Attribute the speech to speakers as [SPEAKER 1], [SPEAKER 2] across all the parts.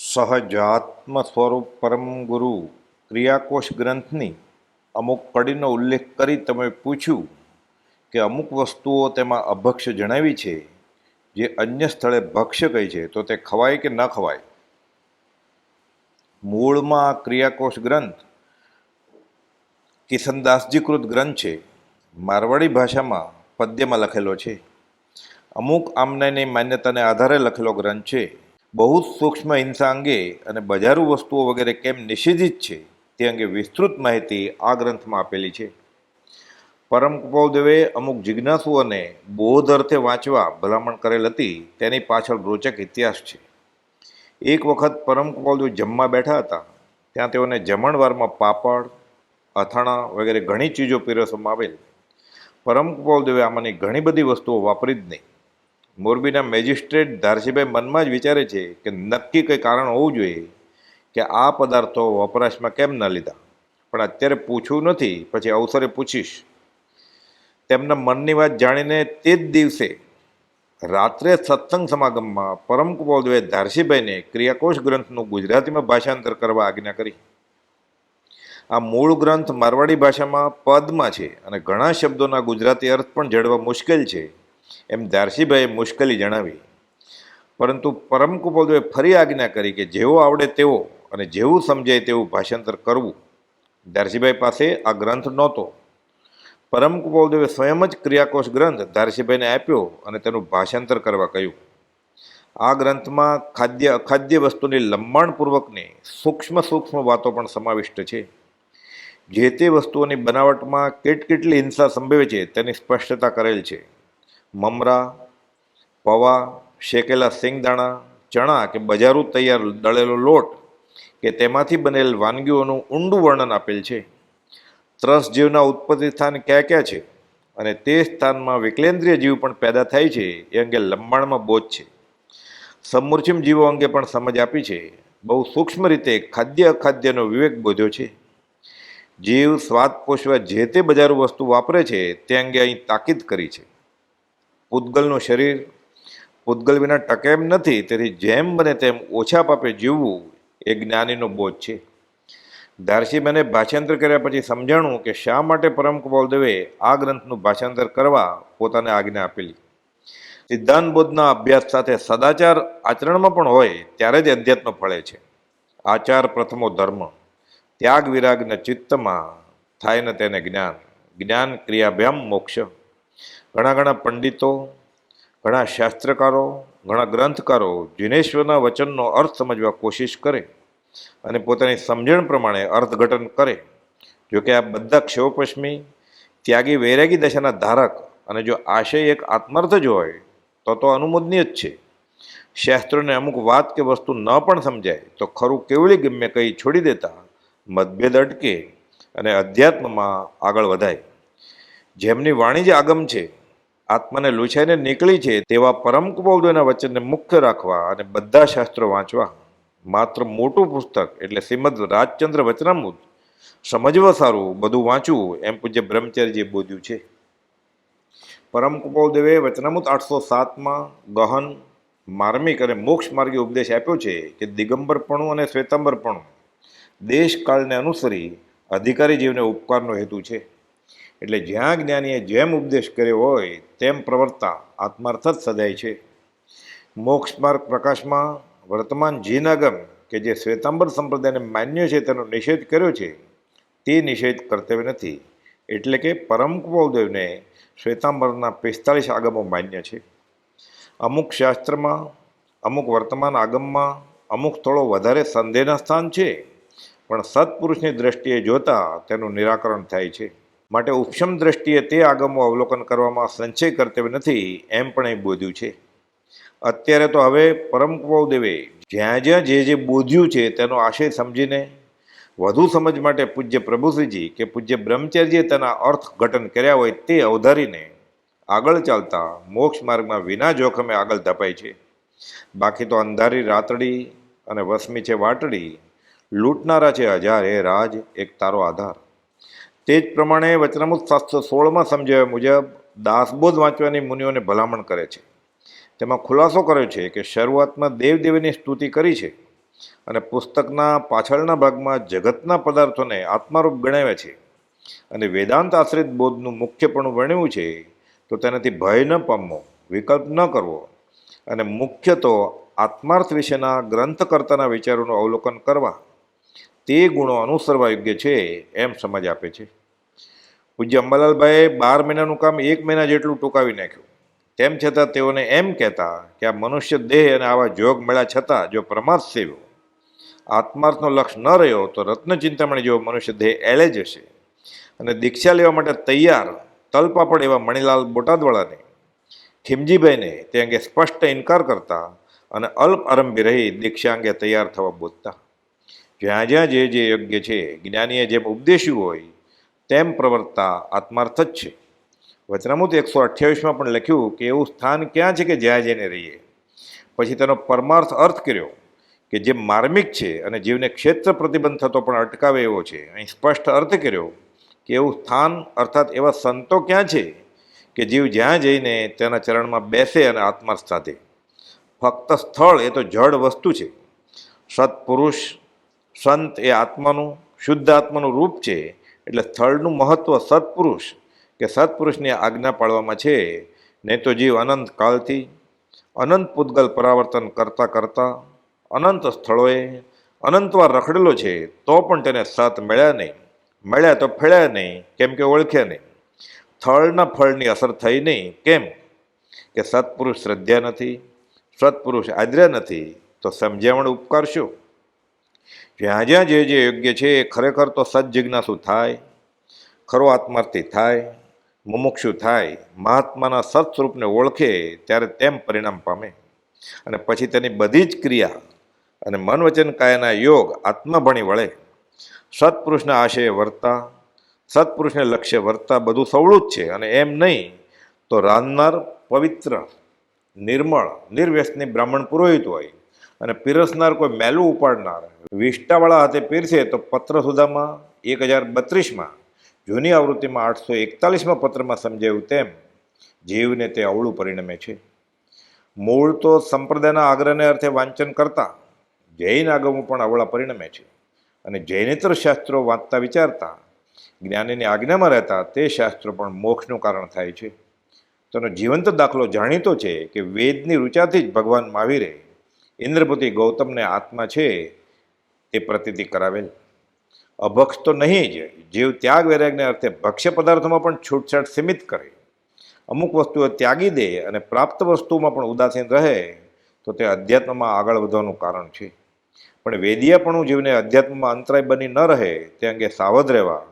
[SPEAKER 1] સહજાત્મ સ્વરૂપ પરમ ગુરુ, ક્રિયાકોશ ગ્રંથની અમુક કડીનો ઉલ્લેખ કરી તમે પૂછ્યું કે અમુક વસ્તુઓ તેમાં અભક્ષ્ય જણાવી છે, જે અન્ય સ્થળે ભક્ષ્ય કહી છે, તો તે ખવાય કે ન ખવાય? મૂળમાં આ ક્રિયાકોશ ગ્રંથ કિશનદાસજીકૃત ગ્રંથ છે. મારવાડી ભાષામાં પદ્યમાં લખેલો છે. અમુક આમનાની માન્યતાને આધારે લખેલો ગ્રંથ છે. બહુ જ સૂક્ષ્મ હિંસા અંગે અને બજારુ વસ્તુઓ વગેરે કેમ નિષેધિત છે તે અંગે વિસ્તૃત માહિતી આ ગ્રંથમાં આપેલી છે. પરમ કૃપાલદેવે અમુક જિજ્ઞાસુઓને બોધ અર્થે વાંચવા ભલામણ કરેલ હતી, તેની પાછળ રોચક ઇતિહાસ છે. એક વખત પરમ કૃપાલદેવ જમવા બેઠા હતા, ત્યાં તેઓને જમણવારમાં પાપડ, અથાણા વગેરે ઘણી ચીજો પીરસવામાં આવેલ. પરમ કૃપાલદેવે આમાંની ઘણી બધી વસ્તુઓ વાપરી જ નહીં. મોરબીના મેજિસ્ટ્રેટ ધારસીભાઈ મનમાં જ વિચારે છે કે નક્કી કંઈ કારણ હોવું જોઈએ કે આ પદાર્થો વપરાશમાં કેમ ન લીધા. પણ અત્યારે પૂછવું નથી, પછી અવસરે પૂછીશ. તેમના મનની વાત જાણીને તે જ દિવસે રાત્રે સત્સંગ સમાગમમાં પરમ કુપોદવે ધારસીભાઈને ક્રિયાકોશ ગ્રંથનું ગુજરાતીમાં ભાષાંતર કરવા આજ્ઞા કરી. આ મૂળ ગ્રંથ મારવાડી ભાષામાં પદમાં છે અને ઘણા શબ્દોના ગુજરાતી અર્થ પણ જડવા મુશ્કેલ છે. એમ ધારસીભાઈએ મુશ્કેલી જણાવી. પરંતુ પરમ કુપોદવે ફરી આજ્ઞા કરી કે જેવો આવડે તેવો અને જેવું સમજાય તેવું ભાષાંતર કરવું. ધારસીભાઈ પાસે આ ગ્રંથ નહોતો. પરમ કુપોલદેવે સ્વયં જ ક્રિયાકોશ ગ્રંથ ધારસીભાઈને આપ્યો અને તેનું ભાષાંતર કરવા કહ્યું. આ ગ્રંથમાં ખાદ્ય, અખાદ્ય વસ્તુની લંબાણપૂર્વકની સૂક્ષ્મ સૂક્ષ્મ વાતો પણ સમાવિષ્ટ છે. જે તે વસ્તુઓની બનાવટમાં કેટ કેટલી હિંસા સંભવે છે તેની સ્પષ્ટતા કરેલ છે. મમરા, પવા, શેકેલા સિંગદાણા, ચણા કે બજારું તૈયાર દળેલો લોટ કે તેમાંથી બનેલ વાનગીઓનું ઊંડું વર્ણન આપેલ છે. ત્રસ જીવના ઉત્પત્તિ સ્થાન ક્યાં ક્યાં છે અને તે સ્થાનમાં વિકલેન્દ્રિય જીવ પણ પેદા થાય છે એ અંગે લંબાણમાં બોધ છે. સમૂર્છિમ જીવો અંગે પણ સમજ આપી છે. બહુ સૂક્ષ્મ રીતે ખાદ્ય અખાદ્યનો વિવેક બોધ્યો છે. જીવ સ્વાદ પોષવા જે તે બજારું વસ્તુ વાપરે છે તે અંગે અહીં તાકીદ કરી છે. પૂતગલનું શરીર, પૂતગલ વિના ટકે એમ નથી તેથી જેમ બને તેમ ઓછા પાપે જીવવું એ જ્ઞાનીનો બોધ છે. ધારસીબેને ભાષાંતર કર્યા પછી સમજાણું કે શા માટે પરમ કપાલદેવે આ ગ્રંથનું ભાષાંતર કરવા પોતાને આજ્ઞા આપેલી. સિદ્ધાંત બોધના અભ્યાસ સાથે સદાચાર આચરણમાં પણ હોય ત્યારે જ અધ્યાત્મ ફળે છે. આચાર પ્રથમો ધર્મ, ત્યાગ વિરાગના ચિત્તમાં થાય ને તેને જ્ઞાન જ્ઞાન ક્રિયાભ્યામ મોક્ષ. ઘણા ઘણા પંડિતો, ઘણા શાસ્ત્રકારો, ઘણા ગ્રંથકારો જિનેશ્વરના વચનનો અર્થ સમજવા કોશિશ કરે અને પોતાની સમજણ પ્રમાણે અર્થઘટન કરે. જોકે આ બધા ક્ષેવપશ્મી ત્યાગી વૈરાગી દશાના ધારક અને જો આશય એક આત્મર્થ જ હોય, તો તો અનુમોદનીય જ છે. શાસ્ત્રોને અમુક વાત કે વસ્તુ ન પણ સમજાય, તો ખરું કેવળી ગમ્ય કંઈ છોડી દેતા મતભેદ અટકે અને અધ્યાત્મમાં આગળ વધાય. જેમની વાણી જ આગમ છે આત્માને લૂછાઈને નીકળી છે તેવા પરમ કુબોલદોના વચનને મુખ્ય રાખવા અને બધા શાસ્ત્રો વાંચવા. માત્ર મોટું પુસ્તક એટલે શ્રીમદ રાજચંદ્ર વચનામૃત. સમજવા સારું, બધું વાંચવું, એમ પૂજ્ય બ્રહ્મચર્યજીએ બોધ્યું છે. પરમ કુપોલદેવે વચનામૃત આઠસો સાતમાં ગહન, માર્મિક અને મોક્ષ માર્ગે ઉપદેશ આપ્યો છે કે દિગંબરપણું અને શ્વેતાંબરપણું દેશકાળને અનુસરી અધિકારી જીવને ઉપકારનો હેતુ છે. એટલે જ્યાં જ્ઞાનીએ જેમ ઉપદેશ કર્યો હોય, તેમ પ્રવર્તા આત્માર્થ જ સદાય છે. મોક્ષ માર્ગ પ્રકાશમાં વર્તમાન જીનાગમ, કે જે શ્વેતાંબર સંપ્રદાયને માન્ય છે, તેનો નિષેધ કર્યો છે, તે નિષેધ કર્તવ્ય નથી. એટલે કે પરમ કુપોલદેવને શ્વેતાંબરના પિસ્તાળીસ આગમો માન્ય છે. અમુક શાસ્ત્રમાં, અમુક વર્તમાન આગમમાં, અમુક સ્થળો વધારે સંદેહના સ્થાન છે, પણ સત્પુરુષની દ્રષ્ટિએ જોતાં તેનું નિરાકરણ થાય છે. માટે ઉપશમ દ્રષ્ટિએ તે આગમો અવલોકન કરવામાં સંચય કર્તવ્ય નથી એમ પણ એ બોધ્યું છે. અત્યારે તો હવે પરમ દેવે જ્યાં જ્યાં જે જે બોધ્યું છે તેનો આશય સમજીને વધુ સમજ માટે પૂજ્ય પ્રભુશ્રીજી કે પૂજ્ય બ્રહ્મચર્યજીએ તેના અર્થ ઘટન કર્યા હોય તે અવધારીને આગળ ચાલતા મોક્ષ માર્ગમાં વિના જોખમે આગળ ધપાય છે. બાકી તો અંધારી રાતડી અને વસમી છે વાટડી, લૂંટનારા છે હજાર હે રાજ, એક તારો આધાર. તે જ પ્રમાણે વચનામૃત શાસ્ત્ર સોળમાં સમજાવ્યા મુજબ દાસબોધ વાંચવાની મુનિઓને ભલામણ કરે છે. તેમાં ખુલાસો કર્યો છે કે શરૂઆતમાં દેવદેવીની સ્તુતિ કરી છે અને પુસ્તકના પાછળના ભાગમાં જગતના પદાર્થોને આત્મારૂપ ગણાવ્યા છે અને વેદાંત આશ્રિત બોધનું મુખ્યપણું વર્ણવ્યું છે તો તેનાથી ભય ન પામવો, વિકલ્પ ન કરવો અને મુખ્ય તો આત્માર્થ વિશેના ગ્રંથકર્તાના વિચારોનું અવલોકન કરવા તે ગુણો અનુસરવા યોગ્ય છે એમ સમજ આપે છે. પૂજ્ય અંબાલાલભાઈએ બાર મહિનાનું કામ એક મહિના જેટલું ટૂંકાવી નાખ્યું. તેમ છતાં તેઓને એમ કહેતા કે આ મનુષ્ય દેહ અને આવા જોગ મળ્યા છતાં જો પ્રમાદ સેવ્યો, આત્માર્થનો લક્ષ્ય ન રહ્યો તો રત્ન ચિંતામણી જેવો મનુષ્ય દેહ એળે જશે અને દીક્ષા લેવા માટે તૈયાર તલપાપડ એવા મણિલાલ બોટાદવાળાને, ખીમજીભાઈને તે અંગે સ્પષ્ટ ઇનકાર કરતા અને અલ્પ આરંભી રહી દીક્ષા અંગે તૈયાર થવા બોલતા જ્યાં જ્યાં જે જે યોગ્ય છે, જ્ઞાનીએ જેમ ઉપદેશ્યું હોય, તેમ પ્રવર્તતા આત્માર્થ જ છે. વચનામૃત એકસો અઠ્યાવીસમાં પણ લખ્યું કે એવું સ્થાન ક્યાં છે કે જ્યાં જઈને રહીએ? પછી તેનો પરમાર્થ અર્થ કર્યો કે જે માર્મિક છે અને જીવને ક્ષેત્ર પ્રતિબંધ થતો પણ અટકાવે એવો છે. અહીં સ્પષ્ટ અર્થ કર્યો કે એવું સ્થાન, અર્થાત એવા સંતો ક્યાં છે કે જીવ જ્યાં જઈને તેના ચરણમાં બેસે અને આત્માર્થ સાધે. ફક્ત સ્થળ એ તો જડ વસ્તુ છે. સત્પુરુષ સંત એ આત્માનું, શુદ્ધ આત્માનું રૂપ છે, એટલે સ્થળનું મહત્વ સત્પુરુષ, કે સત્પુરુષની આજ્ઞા પાડવામાં છે, નહીં તો જીવ અનંત કાળથી અનંત પૂતગલ પરાવર્તન કરતાં કરતાં, અનંત સ્થળોએ અનંતવાર રખડેલો છે, તો પણ તેને સત મળ્યા નહીં. મળ્યા તો ફળ્યા નહીં, કેમ કે ઓળખ્યા નહીં. સ્થળના ફળની અસર થઈ નહીં, કેમ? કે સત્પુરુષ શ્રદ્ધા નથી, સત્પુરુષ આદર્યા નથી, તો સમજાવણ ઉપકાર શું? જ્યાં જ્યાં જે જે યોગ્ય છે એ ખરેખર તો સજ્જિજ્ઞાસુ થાય, ખરો આત્માર્થી થાય, મુમુક્ષુ થાય, મહાત્માના સત સ્વરૂપને ઓળખે ત્યારે તેમ પરિણામ પામે. અને પછી તેની બધી જ ક્રિયા અને મન વચન કાયાના યોગ આત્મા ભણી વળે. સત્પુરુષના આશય વર્તા, સત્પુરુષને લક્ષ્ય વર્તા બધું સવળું જ છે અને એમ નહીં તો રાંધનાર પવિત્ર, નિર્મળ નિર્વ્યસની બ્રાહ્મણ પુરોહિત હોય અને પીરસનાર કોઈ મેલું ઉપાડનાર. વિષ્ટાવાળા હાથે પીરસે તો પત્ર સુધામાં એક હજાર બત્રીસમાં જૂની આવૃત્તિમાં આઠસો એકતાલીસમાં પત્રમાં સમજાયું તેમ, જીવને તે અવળું પરિણમે છે. મૂળ તો સંપ્રદાયના આગ્રહને અર્થે વાંચન કરતા, જૈન આગમો પણ અવળા પરિણમે છે. અને જૈનેતર શાસ્ત્રો વાંચતા વિચારતા, જ્ઞાનીની આજ્ઞામાં રહેતા તે શાસ્ત્રો પણ મોક્ષનું કારણ થાય છે. તેનો જીવંત દાખલો જાણીતો છે કે વેદની ઋચાથી જ ભગવાન મહાવીરે ઇન્દ્રપતિ ગૌતમને આત્મા છે તે પ્રતીતિ કરાવેલ. અભક્ષ તો નહીં જ, જીવ ત્યાગ વૈરાગને અર્થે ભક્ષ્ય પદાર્થોમાં પણ છૂટછાટ સીમિત કરે. અમુક વસ્તુઓ ત્યાગી દે અને પ્રાપ્ત વસ્તુમાં પણ ઉદાસીન રહે, તો તે અધ્યાત્મમાં આગળ વધવાનું કારણ છે. પણ વેદિયાપણું જીવને અધ્યાત્મમાં અંતરાય બની ન રહે, તે અંગે સાવધ રહેવા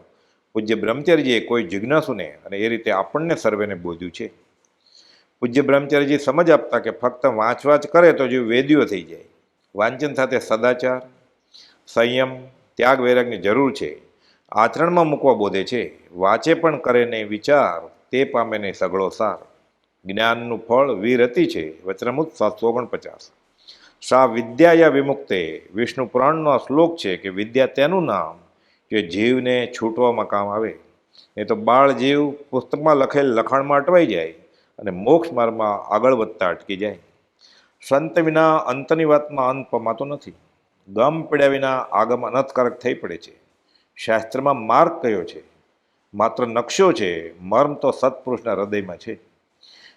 [SPEAKER 1] પૂજ્ય બ્રહ્મચર્યજીએ કોઈ જિજ્ઞાસુને અને એ રીતે આપણને સર્વેને બોધ્યું છે. પૂજ્ય બ્રહ્મચર્યજી સમજ આપતા કે ફક્ત વાંચવા જ કરે તો જીવ વેદ્યો થઈ જાય. વાંચન સાથે સદાચાર, સંયમ, ત્યાગ વૈરાગની જરૂર છે. આચરણમાં મૂકવા બોધે છે. વાંચે પણ કરે નહીં વિચાર, તે પામે નહીં સગળો સાર. જ્ઞાનનું ફળ વીરતિ છે. વચનમુત સાતસો ઓગણપચાસ. સા વિદ્યાયા વિમુક્તે? વિષ્ણુ પુરાણનો શ્લોક છે કે વિદ્યા તેનું નામ જે જીવને છૂટવામાં કામ આવે. નહીં તો બાળ જીવ પુસ્તકમાં લખેલ લખાણમાં અટવાઈ જાય. અને મોક્ષ માર્ગમાં આગળ વધતા અટકી જાય. સંત વિના અંતની વાતમાં અંત પમાતો નથી. ગમ પડ્યા વિના આગમ અનર્થકારક થઈ પડે છે. શાસ્ત્રમાં માર્ગ કયો છે? માત્ર નકશો છે, મર્મ તો સત્પુરુષના હૃદયમાં છે.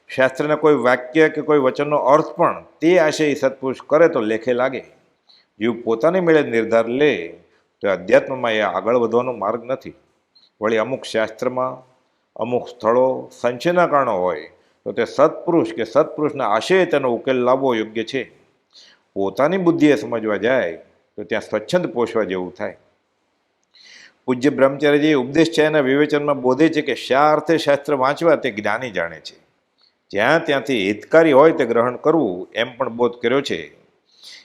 [SPEAKER 1] શાસ્ત્રના કોઈ વાક્ય કે કોઈ વચનનો અર્થ પણ તે આશય સત્પુરુષ કરે તો લેખે લાગે. જીવ પોતાની મેળે નિર્ધાર લે, તો અધ્યાત્મમાં એ આગળ વધવાનો માર્ગ નથી. વળી અમુક શાસ્ત્રમાં અમુક સ્થળો સંચયના કારણો હોય તો તે સત્પુરુષ કે સત્પુરુષના આશય તેનો ઉકેલ લાવવો યોગ્ય છે. પોતાની બુદ્ધિએ સમજવા જાય તો ત્યાં સ્વચ્છંદ પોષવા જેવું થાય. પૂજ્ય બ્રહ્મચાર્યજી ઉપદેશ છે એના વિવેચનમાં બોધે છે કે શા અર્થે શાસ્ત્ર વાંચવા તે જ્ઞાની જાણે છે. જ્યાં ત્યાંથી હિતકારી હોય તે ગ્રહણ કરવું એમ પણ બોધ કર્યો છે.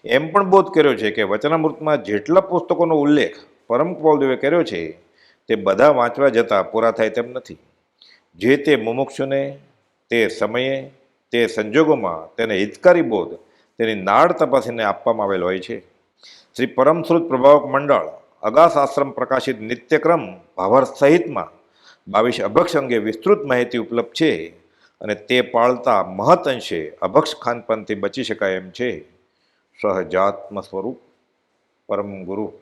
[SPEAKER 1] એમ પણ બોધ કર્યો છે કે વચનામૃતમાં જેટલા પુસ્તકોનો ઉલ્લેખ પરમ કૌલદેવે કર્યો છે, તે બધા વાંચવા જતાં પૂરા થાય તેમ નથી. જે તે મુમુક્ષુને તે સમયે, તે સંજોગોમાં તેને હિતકારી બોધ, તેની નાળ તપાસીને આપવામાં આવેલ હોય છે. શ્રી પરમશ્રુત પ્રભાવક મંડળ, અગાસ આશ્રમ પ્રકાશિત નિત્યક્રમ, ભાવર સહિતમાં બાવીસ અભક્ષ અંગે વિસ્તૃત માહિતી ઉપલબ્ધ છે અને તે પાળતા મહત અંશે અભક્ષ ખાનપાનથી બચી શકાય એમ છે. સહજાત્મ સ્વરૂપ પરમ ગુરુ.